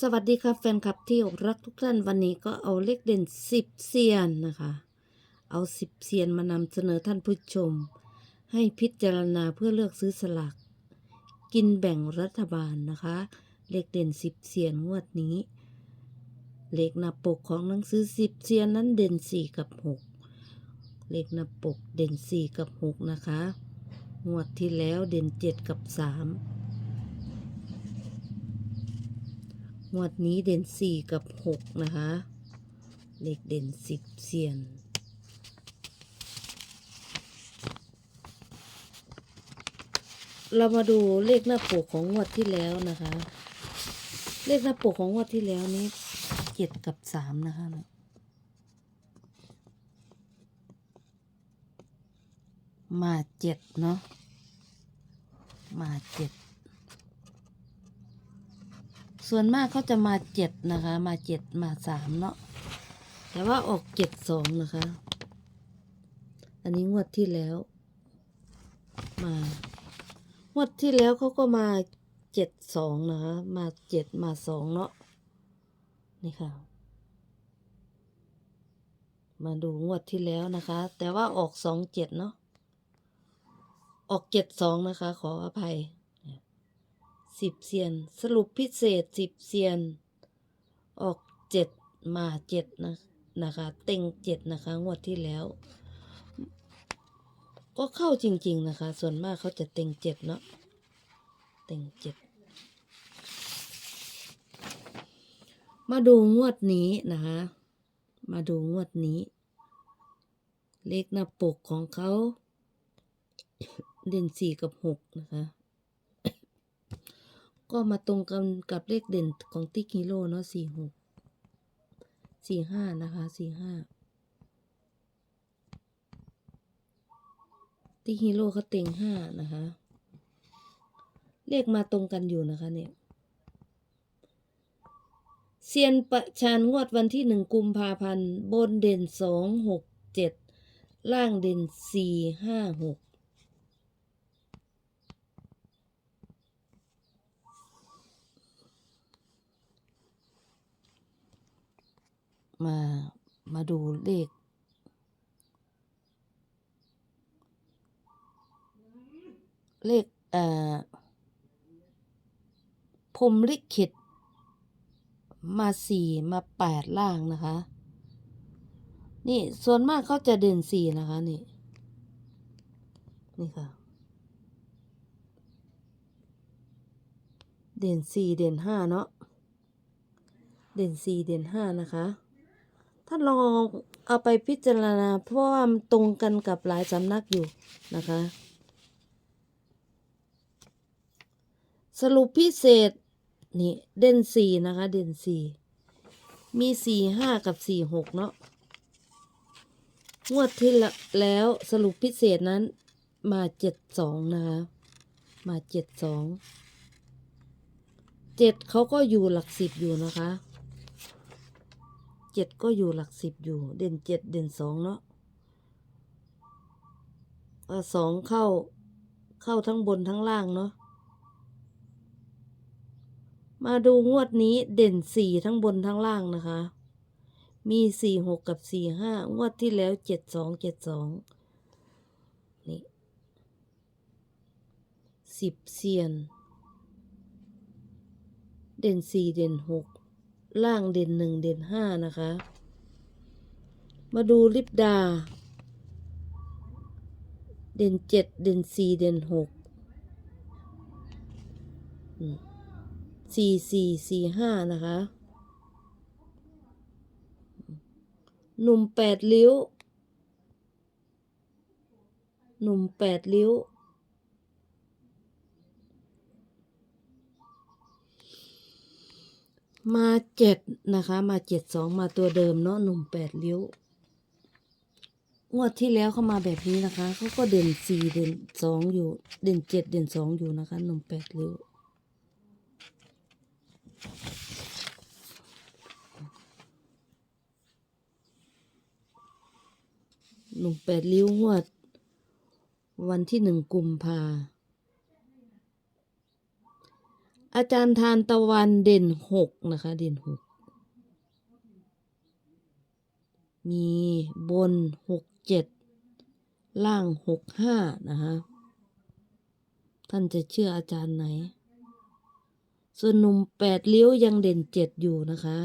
สวัสดีครับแฟนคลับที่รักทุกท่านวันนี้ก็เอาเลขเด่นสิบเซียนนะคะ เอาสิบเซียนมานำเสนอท่านผู้ชม ให้พิจารณาเพื่อเลือกซื้อสลากกินแบ่งรัฐบาลนะคะ เลขเด่นสิบเซียนงวดนี้ เลขหน้าปกของหนังสือสิบเซียนนั้นเด่นสี่กับหกเลขหน้าปกเด่นสี่กับหกนะคะ งวดที่แล้วเด่นเจ็ดกับสาม งวดนี้เด่นสี่กับหกนะคะเลขเด่นสิบเซียนเรามาดูเลขหน้าปกของงวดที่แล้วนะคะ เลขหน้าปกของงวดที่แล้วนี้เจ็ดกับสามนะคะมาเจ็ดเนาะมาเจ็ด ส่วนมากเขาจะมาเจ็ดนะคะ มาเจ็ดมาสามเนาะแต่ว่าออกเจ็ดสองนะคะ อันนี้งวดที่แล้ว มางวดที่แล้วเขาก็มาเจ็ดสองนะคะ มาเจ็ดมาสองเนาะนี่ค่ะ มาดูงวดที่แล้วนะคะ แต่ว่าออกสองเจ็ดเนาะออกเจ็ดสองนะคะ ขออภัย สิบเซียน สรุปพิเศษสิบเซียน ออกเจ็ดมาเจ็ดนะนะคะ เต็งเจ็ดนะคะ งวดที่แล้ว ก็เข้าจริง ๆนะคะ ส่วนมากเขาจะเต็งเจ็ดเนาะเต็งเจ็ดมาดูงวดนี้นะคะ มาดูงวดนี้ เลขหน้าปกของเขา เด่นสี่กับหกนะคะ ก็มาตรงกันกับเลขเด่นของติ๊กฮีโร่เนาะสี่หกสี่ห้านะคะสี่ห้าติ๊กฮีโร่เขาเต็งห้านะคะ เลขมาตรงกันอยู่นะคะเนี่ยเซียนประชานงวดวันที่หนึ่งกุมภาพันธ์ บนเด่นสองหกเจ็ดล่างเด่นสี่ห้าหก มามาดูเลข เลขเอ่อพรหมลิขิตมาสี่มาแปดล่างนะคะ นี่ส่วนมากเขาจะเด่นสี่นะคะนี่ นี่ค่ะ เด่นสี่เด่นห้าเนาะเด่นสี่เด่นห้านะคะ ถ้าลองเอาไปพิจารณาเพราะว่ามันตรงกันกับหลายสำนักอยู่นะคะ สรุปพิเศษ นี่ เด่นสี่นะคะ เด่นสี่มีสี่ห้ากับสี่หกเนาะงวดที่ละแล้วสรุปพิเศษนั้นมาเจ็ดสองนะคะ มาเจ็ดสองเจ็ดเขาก็อยู่หลักสิบอยู่นะคะ เจ็ดก็อยู่หลักสิบอยู่ เด่นเจ็ดเด่นสองเนาะสองเข้าเข้าทั้งบนทั้งล่างเนาะมาดูงวดนี้เด่นสี่ทั้งบนทั้งล่างนะคะ มีสี่หกกับสี่ห้างวดที่แล้วเจ็ดสองเจ็ดสองนี่สิบเซียน เด่นสี่เด่นหก ล่างเด่นหนึ่งเด่นห้านะคะ มาดูลิปดา เด่นเจ็ดเด่นสี่เด่นหกสี่สี่สี่ห้านะคะ หนุ่มแปดลิ้ว หนุ่มแปดลิ้ว มาเจ็ดนะคะ มาเจ็ดสองมาตัวเดิมเนาะหนุ่มแปดเลิ้ยวงวดที่แล้วเขามาแบบนี้นะคะเขาก็เด่นสี่เด่นสองอยู่ เด่นเจ็ดเด่นสองอยู่นะคะหนุ่มแปดเลิ้ยวหนุ่มแปดเลิ้ยวงวด วันที่หนึ่งกุมภา อาจารย์ทานตะวันเด่นหกนะคะ เด่นหกมีบนหกเจ็ดล่างหกห้านะคะท่านจะเชื่ออาจารย์ไหน ส่วนหนุ่มแปดเลี้ยวยังเด่นเจ็ดอยู่นะคะ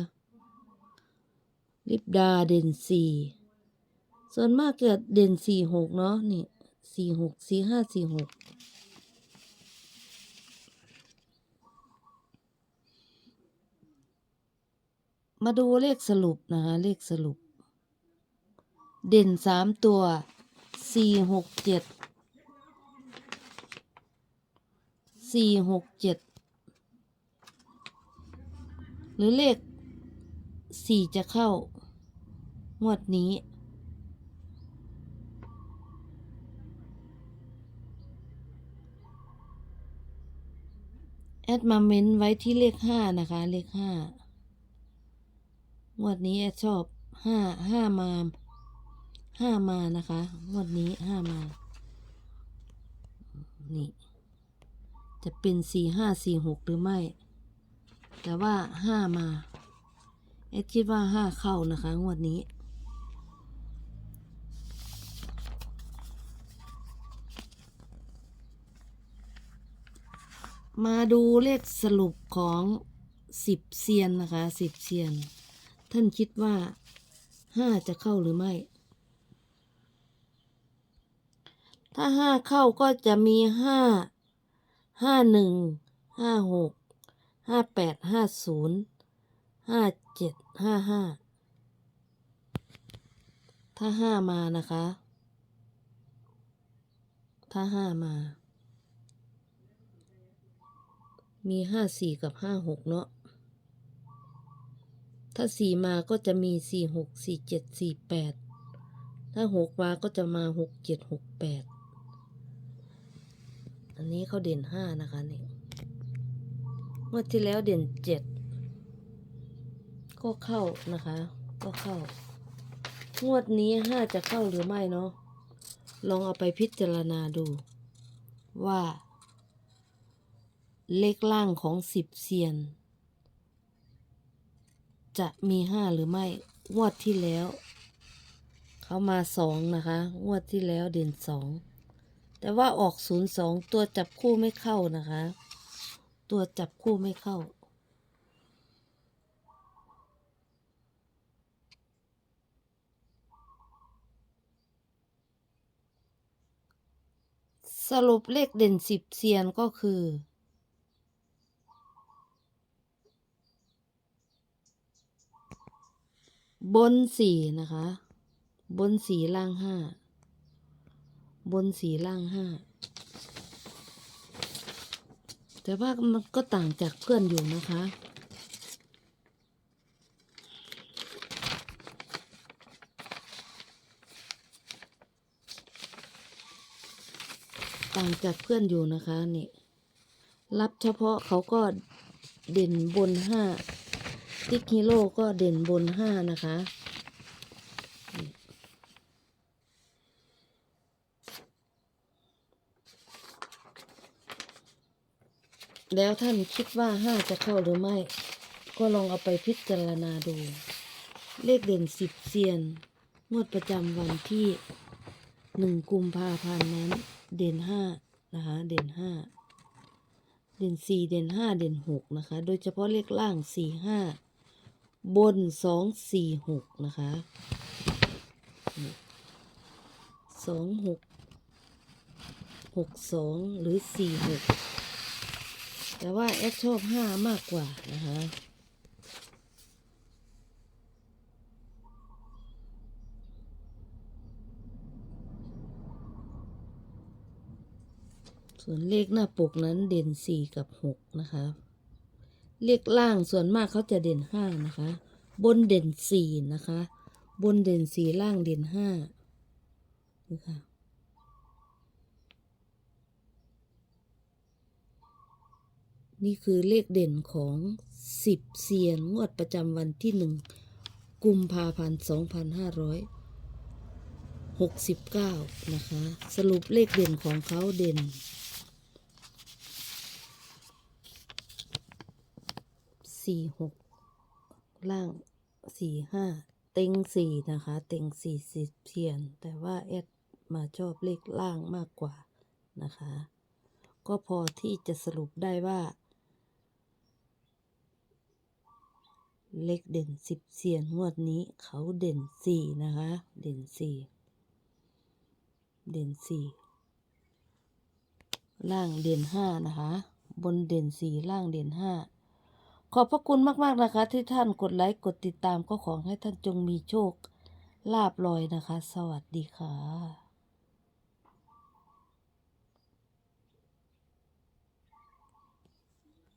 ลิปดาเด่นสี่ส่วนมากเกิดเด่นสี่หกเนาะนี่สี่หกสี่ห้าสี่หก มาดูเลขสรุปนะคะเลขสรุป เด่นสามตัวสี่หกเจ็ดสี่หกเจ็ดหรือเลขสี่จะเข้างวดนี้แอดมาเม้นไว้ที่เลขห้านะคะ เลขห้า งวดนี้แอดชอบห้าห้ามาห้ามานะคะงวดนี้ห้ามา นี่ จะเป็นสี่ห้าสี่หกหรือไม่ แต่ว่าห้ามาแอดคิดว่าห้าเข้านะคะงวดนี้มาดูเลขสรุปของสิบเซียนนะคะสิบเซียน ท่านคิดว่าห้าจะเข้าหรือไม่ ถ้าห้าเข้าก็จะมีห้าห้าหนึ่งห้าหกห้าแปดห้าศูนย์ห้าเจ็ดห้าห้าถ้าห้ามานะคะ ถ้าห้ามา มีห้าสี่กับห้าหกเนาะ ถ้าสี่มาก็จะมีสี่หกสี่เจ็ดสี่แปดถ้าหกมาก็จะมาหกเจ็ดหกแปดอันนี้เขาเด่นห้านะคะนี่เมื่อที่แล้วเด่นเจ็ดก็เข้านะคะ ก็เข้างวดนี้ห้าจะเข้าหรือไม่เนาะลองเอาไปพิจารณาดู ว่า เลขล่างของสิบเซียน จะมีห้าหรือไม่ งวดที่แล้ว เขามาสองนะคะ งวดที่แล้วเด่นสอง แต่ว่าออกศูนย์สองตัวจับคู่ไม่เข้านะคะ ตัวจับคู่ไม่เข้าสรุปเลขเด่นสิบเซียนก็คือ บนสี่นะคะ บนสีล่างห้า บนสีล่างห้า แต่ว่ามันก็ต่างจากเพื่อนอยู่นะคะ ต่างจากเพื่อนอยู่นะคะนี่ รับเฉพาะเขาก็เด่นบนห้า ติ๊กฮีโร่ก็เด่นบนห้านะคะ แล้วท่านคิดว่าห้าจะเข้าหรือไม่ ก็ลองเอาไปพิจารณาดู เลขเด่นสิบเซียน งวดประจำวันที่หนึ่งกุมภาพันธ์นั้น เด่นห้านะคะ เด่นห้าเด่นสี่เด่นห้าเด่นหกนะคะ โดยเฉพาะเลขล่างสี่ห้า บนสองสี่หกนะคะสองหกหกสองหรือสี่หกแต่ว่าแอดชอบห้ามากกว่านะคะส่วนเลขหน้าปกนั้นเด่นสี่กับหกนะคะ เลขล่างส่วนมากเขาจะเด่นห้านะคะ บนเด่นสี่นะคะ บนเด่นสี่ล่างเด่นห้านี่ค่ะนี่คือเลขเด่นของสิบเซียนงวดประจำวันที่หนึ่งกุมภาพันธ์สองพันห้าร้อยหกสิบเก้านะคะ สรุปเลขเด่นของเขาเด่น สี่หกล่างสี่ห้าเต็งสี่นะคะ เต็งสี่สิบเทียน แต่ว่าแอดมาชอบเลขล่างมากกว่านะคะ ก็พอที่จะสรุปได้ว่า เลขเด่นสิบเสียนงวดนี้เขาเด่นสี่นะคะ เด่นสี่เด่นสี่ล่างเด่นห้านะคะ บนเด่นสี่ล่างเด่นห้า ขอบพระคุณมากๆนะคะ ที่ท่านกดไลค์กดติดตามก็ขอให้ท่านจงมีโชคลาบลอยนะคะ สวัสดีค่ะ